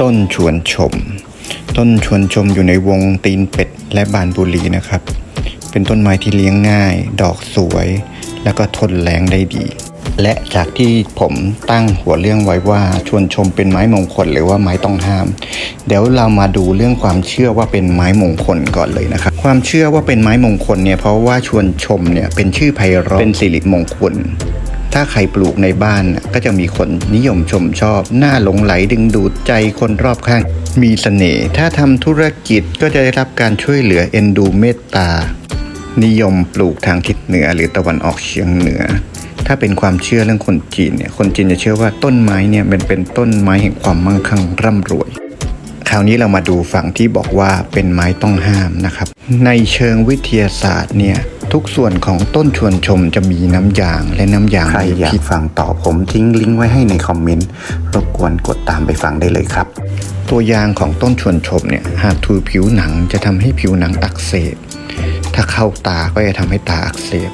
ต้นชวนชม ต้นชวนชมอยู่ในวงตีนเป็ดและบานบุรีนะครับ เป็นต้นไม้ที่เลี้ยงง่าย ดอกสวย แล้วก็ทนแรงได้ดี และจากที่ผมตั้งหัวเรื่องไว้ว่าชวนชมเป็นไม้มงคลหรือว่าไม้ต้องห้าม เดี๋ยวเรามาดูเรื่องความเชื่อว่าเป็นไม้มงคลก่อนเลยนะครับ ความเชื่อว่าเป็นไม้มงคลเนี่ยเพราะว่าชวนชมเนี่ยเป็นชื่อไพเราะเป็นสิริมงคล ถ้าใครปลูกในบ้านก็จะมีคนนิยมชมชอบน่าหลงไหลดึงดูดใจคนรอบข้าง มีเสน่ห์ ถ้าทำธุรกิจก็จะได้รับการช่วยเหลือเอ็นดูเมตตา นิยมปลูกทางทิศเหนือหรือตะวันออกเฉียงเหนือ ถ้าเป็นความเชื่อเรื่องคนจีนเนี่ย คนจีนจะเชื่อว่าต้นไม้เนี่ยมันเป็นต้นไม้แห่งความมั่งคั่งร่ำรวยคราวนี้เรามาดูฝั่งที่บอกว่าเป็นไม้ต้องห้ามนะครับ ในเชิงวิทยาศาสตร์เนี่ย ทุกส่วนของต้นชวนชมจะมีน้ำยางและน้ำยางใครอยากฟังต่อผมทิ้งลิงก์ไว้ให้ในคอมเมนต์รบกวนกดตามไปฟังได้เลยครับ ตัวยางของต้นชวนชมเนี่ยหากถูผิวหนังจะทำให้ผิวหนังอักเสบ ถ้าเข้าตาก็จะทำให้ตาอักเสบ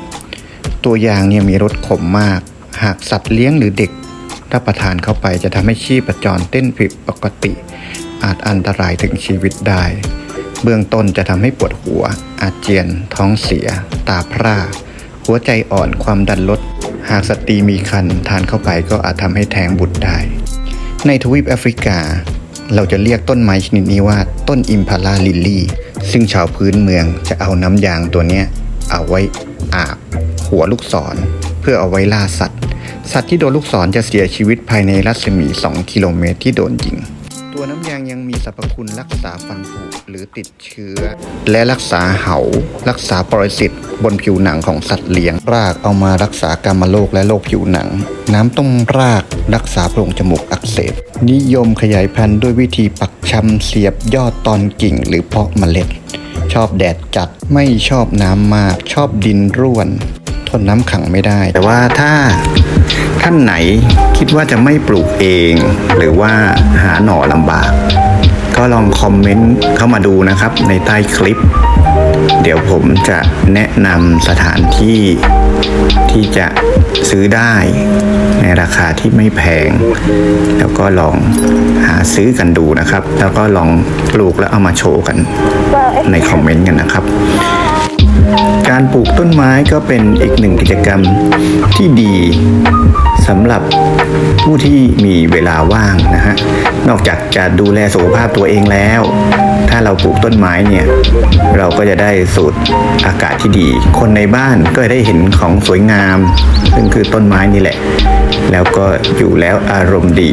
ตัวยางเนี่ยมีรสขมมาก หากสัตว์เลี้ยงหรือเด็กรับประทานเข้าไปจะทำให้ชีพจรเต้นผิดปกติ อาจอันตรายถึงชีวิตได้ เบื้องต้นจะทำให้ปวดหัว อาเจียน ท้องเสีย ตาพร่า หัวใจอ่อนความดันลด หากสตรีมีครรภ์ทานเข้าไปก็อาจทำให้แท้งบุตรได้ ในทวีปแอฟริกา เราจะเรียกต้นไม้ชนิดนี้ว่าต้นอิมพาลาลิลลี่ ซึ่งชาวพื้นเมืองจะเอาน้ำยางตัวนี้เอาไว้อาบ หัวลูกศร เพื่อเอาไว้ล่าสัตว์ สัตว์ที่โดนลูกศรจะเสียชีวิตภายในรัศมี 2 กิโลเมตรที่โดนยิง ตัวน้ำยางยังมีสรรพคุณรักษาฟันผุหรือติดเชื้อ และรักษาเหา รักษาปรสิตบนผิวหนังของสัตว์เลี้ยง รากเอามารักษากรรมโรคและโรคผิวหนัง น้ำต้มรากรักษาโพรงจมูกอักเสบ นิยมขยายพันธุ์ด้วยวิธีปักชำเสียบยอดตอนกิ่งหรือเพาะเมล็ด ชอบแดดจัดไม่ชอบน้ำมาก ชอบดินร่วน ทนน้ำขังไม่ได้ แต่ว่าถ้าานไหนคิดว่าจะไม่ปลูกเอง หรือว่าหาหน่อลำบาก ก็ลองคอมเมนต์เข้ามาดูนะครับในใต้คลิป เดี๋ยวผมจะแนะนำสถานที่ที่จะซื้อได้ในราคาที่ไม่แพง แล้วก็ลองหาซื้อกันดูนะครับ แล้วก็ลองปลูกแล้วเอามาโชว์กันในคอมเมนต์กันนะครับ การปลูกต้นไม้ก็เป็นอีกหนึ่งกิจกรรมที่ดีสำหรับผู้ที่มีเวลาว่างนะฮะ นอกจากจะดูแลสุขภาพตัวเองแล้ว ถ้าเราปลูกต้นไม้เนี่ย เราก็จะได้สูดอากาศที่ดี คนในบ้านก็ได้เห็นของสวยงาม ซึ่งคือต้นไม้นี่แหละ แล้วก็อยู่แล้วอารมณ์ดี